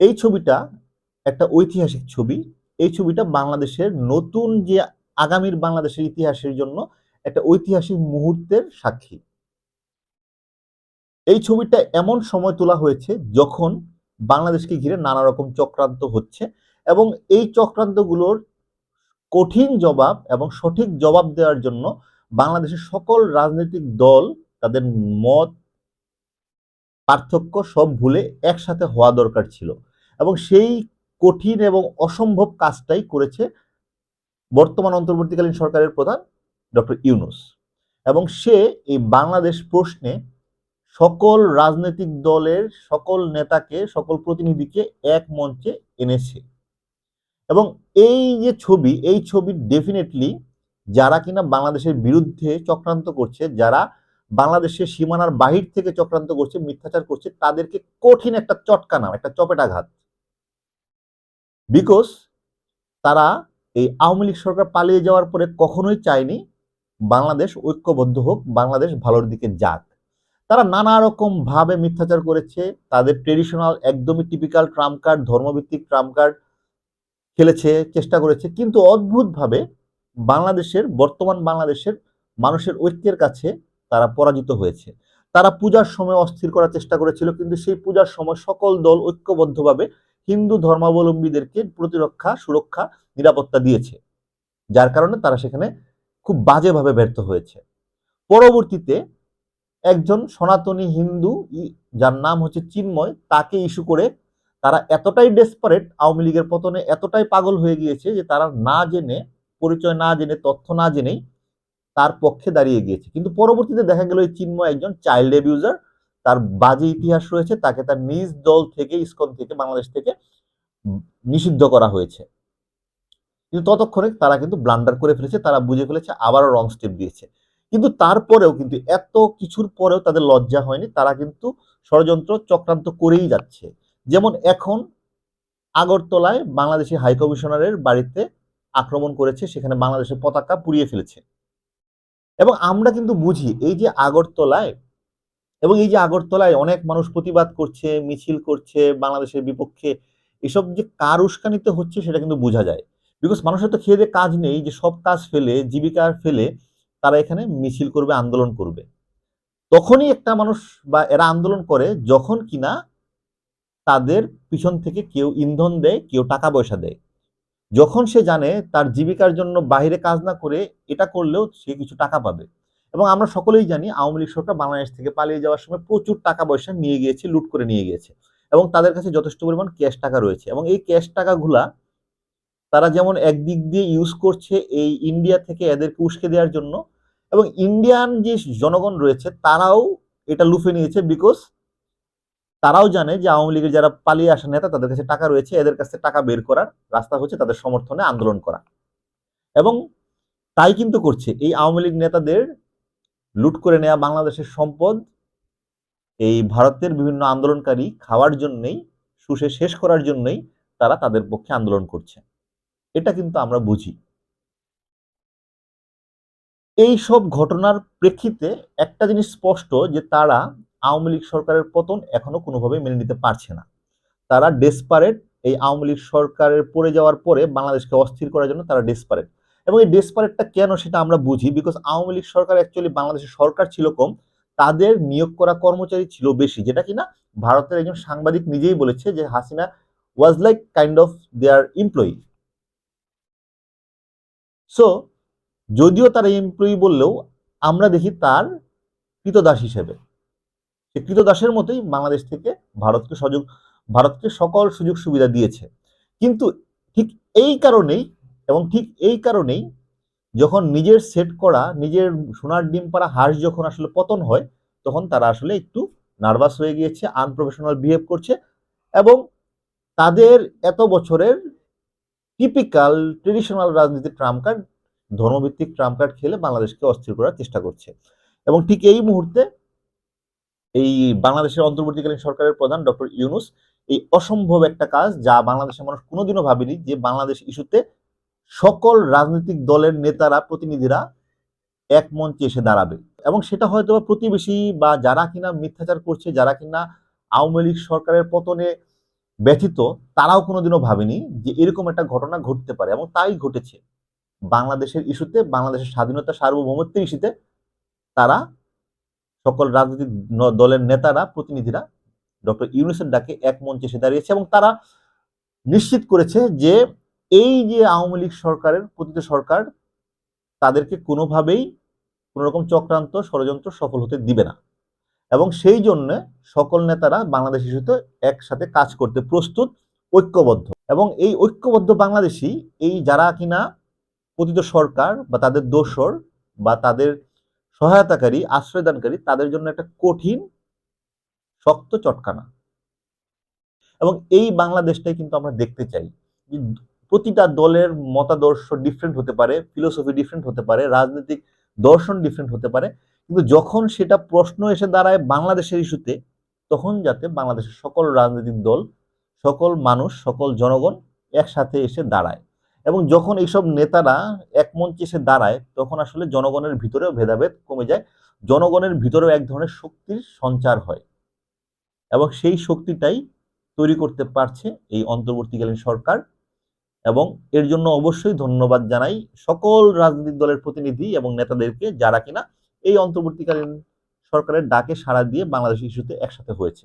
এই ছবিটা একটা ঐতিহাসিক ছবি। এই ছবিটা বাংলাদেশের নতুন যে আগামীর বাংলাদেশের ইতিহাসের জন্য একটা ঐতিহাসিক মুহূর্তের সাক্ষী। এই ছবিটা এমন সময় তোলা হয়েছে যখন বাংলাদেশকে ঘিরে নানা রকম চক্রান্ত হচ্ছে এবং এই চক্রান্তগুলোর কঠিন জবাব এবং সঠিক জবাব দেওয়ার জন্য বাংলাদেশের সকল রাজনৈতিক দল তাদের মত, পার্থক্য সব ভুলে একসাথে হওয়া দরকার ছিল। এবং সেই কঠিন এবং অসম্ভব কাজটাই করেছে বর্তমান অন্তর্বর্তীকালীন সরকারের প্রধান ডক্টর ইউনুস। এবং সে এই বাংলাদেশ প্রশ্নে সকল রাজনৈতিক দলের সকল নেতাকে, সকল প্রতিনিধিকে এক মঞ্চে এনেছে। এবং এই যে ছবি, এই ছবি ডেফিনেটলি যারা কিনা বাংলাদেশের বিরুদ্ধে চক্রান্ত করছে, যারা বাংলাদেশের সীমানার বাহির থেকে চক্রান্ত করছে, মিথ্যাচার করছে, তাদেরকে কঠিন একটা চটকানা একটা চপেটাঘাত বিকজ তারা এই আওয়ামী লীগ সরকার পালিয়ে যাওয়ার পরে কখনোই চায়নি বাংলাদেশ ঐক্যবদ্ধ হোক, বাংলাদেশ ভালোর দিকে যাক। তারা নানা রকম ভাবে মিথ্যাচার করেছে, তাদের ট্রেডিশনাল একদমই টিপিক্যাল ট্রাম্প কার্ড ধর্মভিত্তিক ট্রাম্প কার্ড খেলেছে, চেষ্টা করেছে, কিন্তু অদ্ভুতভাবে বাংলাদেশের, বর্তমান বাংলাদেশের মানুষের ঐক্যের কাছে তারা পরাজিত হয়েছে। তারা পূজার সময় অস্থির করার চেষ্টা করেছিল, কিন্তু সেই পূজার সময় সকল দল ঐক্যবদ্ধভাবে হিন্দু ধর্মাবলম্বীদেরকে প্রতিরক্ষা, সুরক্ষা, নিরাপত্তা দিয়েছে। যার কারণে তারা সেখানে খুব বাজেভাবে ব্যর্থ হয়েছে। পরবর্তীতে একজন সনাতনী হিন্দু যার নাম হচ্ছে চিন্ময়, তাকে ইস্যু করে তারা এতটাই ডেসপারেট, আওয়ামী লীগের পতনে এতটাই পাগল হয়ে গিয়েছে যে তারা না জেনে, পরিচয় না জেনে, তথ্য না জেনেই তার পক্ষে দাঁড়িয়ে গিয়েছে। কিন্তু পরবর্তীতে দেখা গেল এই চিন্ময় একজন চাইল্ড অ্যাবিউজার তার বাজে ইতিহাস রয়েছে, তাকে তার নিজ দল থেকে, ইসকন থেকে, বাংলাদেশ থেকে নিষিদ্ধ করা হয়েছে। কিন্তু ততক্ষণে তারা কিন্তু ব্লান্ডার করে ফেলেছে, তারা বুঝে ফেলেছে, আবারও রং স্টেপ দিয়েছে। কিন্তু তারপরেও কিন্তু এত কিছুর পরেও তাদের লজ্জা হয়নি, তারা কিন্তু ষড়যন্ত্র চক্রান্ত করেই যাচ্ছে। যেমন এখন আগরতলায় বাংলাদেশি হাই কমিশনারের বাড়িতে আক্রমণ করেছে, সেখানে বাংলাদেশের পতাকা পুড়িয়ে ফেলেছে। এবং আমরা কিন্তু বুঝি, এই যে আগরতলায় এবং এই যে আগরতলায় অনেক মানুষ প্রতিবাদ করছে, মিছিল করছে, বাংলাদেশের বিপক্ষে, এসব যে কার উস্কানিতে হচ্ছে সেটা কিন্তু বোঝা যায়। বিকজ মানুষের তো খেয়ে দেয়ে কাজ নেই, যে সব কাজ ফেলে, জীবিকা ফেলে, তারা এখানে মিছিল করবে, আন্দোলন করবে। তখনই একটা মানুষ বা এরা আন্দোলন করে যখন কিনা তাদের পিছন থেকে কেউ ইন্ধন দেয়, কেউ টাকা পয়সা দেয়। যখন সে জানে তার জীবিকার জন্য বাইরে কাজ না করে এটা করলেও সে কিছু টাকা পাবে। এবং আমরা সকলেই জানি আওয়ামী লীগ সরকার বাংলাদেশ থেকে পালিয়ে যাওয়ার সময় প্রচুর টাকা পয়সা নিয়ে গিয়েছে, লুট করে নিয়ে গিয়েছে এবং তাদের কাছে যথেষ্ট পরিমাণ ক্যাশ টাকা রয়েছে এবং এই ক্যাশ টাকাগুলা তারা যেমন একদিক দিয়ে ইউজ করছে এই ইন্ডিয়া থেকে এদেরকে উস্কে দেওয়ার জন্য এবং ইন্ডিয়ান যে জনগণ রয়েছে তারাও এটা লুফে নিয়েছে বিকজ তারাও জানে যে আওয়ামী লীগের যারা পালিয়ে আসা নেতা তাদের কাছে টাকা রয়েছে, এদের কাছে টাকা বের করার রাস্তা হচ্ছে তাদের সমর্থনে আন্দোলন করা। এবং তাই কিন্তু করছে। এই আওয়ামী লীগ নেতাদের লুট করে নেওয়া বাংলাদেশের সম্পদ। এই ভারতের বিভিন্ন আন্দোলনকারী খাওয়ার জন্যই, শুষে শেষ করার জন্যই তারা তাদের পক্ষে আন্দোলন করছে। এটা কিন্তু আমরা বুঝি। এই সব ঘটনার প্রেক্ষিতে একটা জিনিস স্পষ্ট যে তারা আওয়ামী লীগ সরকারের পতন এখনও কোনোভাবে মেনে নিতে পারছে না। তারা ডেসপারেট এই আওয়ামী লীগ সরকারের পড়ে যাওয়ার পরে বাংলাদেশকে অস্থির করার জন্য তারা ডেসপারেট এবং এই ডেসপারেটটা কেন সেটা আমরা বুঝি? বিকজ আওয়ামী লীগ সরকার অ্যাকচুয়ালি বাংলাদেশের সরকার ছিল কম, তাদের নিয়োগ করা কর্মচারী ছিল বেশি, যেটা কিনা ভারতের একজন সাংবাদিক নিজেই বলেছে যে Hasina was like kind of their employee so যদিও তার এমপ্লয়ি বললেও আমরা দেখি তার কৃতদাস হিসেবে। সে কৃতদাসের মতোই বাংলাদেশ থেকে ভারতকে সুযোগ, ভারতকে সকল সুযোগ সুবিধা দিয়েছে। কিন্তু ঠিক এই কারণেই এবং ঠিক এই কারণেই যখন নিজের সেট করা, নিজের সোনার ডিম পাড়া হাঁস যখন আসলে পতন হয়, তখন তারা আসলে একটু নার্ভাস হয়ে গিয়েছে আনপ্রফেশনাল বিহেভ করছে এবং তাদের এত বছরের টিপিক্যাল ট্রেডিশনাল রাজনীতির ট্রাম্প কার্ড ধর্মভিত্তিক ট্রাম্প কার্ড খেলে বাংলাদেশকে অস্থির করার চেষ্টা করছে। এবং ঠিক এই মুহূর্তে এই বাংলাদেশের অন্তর্বর্তীকালীন সরকারের প্রধান ডক্টর ইউনুস এই অসম্ভব একটা কাজ যা বাংলাদেশের মানুষ কোনোদিনও ভাবেনি যে বাংলাদেশ ইস্যুতে সকল রাজনৈতিক দলের নেতারা, প্রতিনিধিরা এক মঞ্চে এসে দাঁড়াবে। এবং সেটা হয়তো প্রতিবেশী বা যারা কিনা মিথ্যাচার করছে, যারা কিনা আওয়ামী লীগ সরকারের পতনে ব্যথিত, তারাও কোনোদিনও ভাবেনি যে এরকম একটা ঘটনা ঘটতে পারে। এবং তাই ঘটেছে। বাংলাদেশের ইস্যুতে, বাংলাদেশের স্বাধীনতা সার্বভৌমত্বের ইস্যুতে তারা সকল রাজনৈতিক দলের নেতারা, প্রতিনিধিরা ডক্টর ইউনুসের ডাকে এক মঞ্চে এসে দাঁড়িয়েছে এবং তারা নিশ্চিত করেছে যে এই যে আওয়ামী লীগ সরকারের পতিত সরকার, তাদেরকে কোনোভাবেই কোনো রকম চক্রান্ত ষড়যন্ত্র সফল হতে দিবে না। এবং সেই জন্য সকল নেতারা বাংলাদেশ ইস্যুতে একসাথে কাজ করতে প্রস্তুত, ঐক্যবদ্ধ। এবং এই ঐক্যবদ্ধ বাংলাদেশি এই যারা কিনা পতিত সরকার বা তাদের দোসর বা তাদের সহায়তাকারী, আশ্রয়দানকারী, তাদের জন্য একটা কঠিন, শক্ত চটকানা। এবং এই বাংলাদেশটাই কিন্তু আমরা দেখতে চাই। প্রতিটা দলের মতাদর্শ ডিফারেন্ট হতে পারে ফিলোসফি ডিফারেন্ট হতে পারে, রাজনৈতিক দর্শন ডিফারেন্ট হতে পারে। কিন্তু যখন সেটা প্রশ্ন এসে দাঁড়ায় বাংলাদেশের ইস্যুতে তখন যাতে বাংলাদেশের সকল রাজনৈতিক দল, সকল মানুষ, সকল জনগণ একসাথে এসে দাঁড়ায়। এবং যখন এইসব নেতারা এক মঞ্চে এসে দাঁড়ায়, তখন আসলে জনগণের ভিতরেও ভেদাভেদ কমে যায়। জনগণের ভিতরেও এক ধরনের শক্তির সঞ্চার হয়। এবং সেই শক্তিটাই তৈরি করতে পারছে এই অন্তর্বর্তীকালীন সরকার এবং এর জন্য অবশ্যই ধন্যবাদ জানাই সকল রাজনৈতিক দলের প্রতিনিধি এবং নেতাদেরকে যারা কিনা এই অন্তর্বর্তীকালীন সরকারের ডাকে সাড়া দিয়ে বাংলাদেশ ইস্যুতে একসাথে হয়েছে।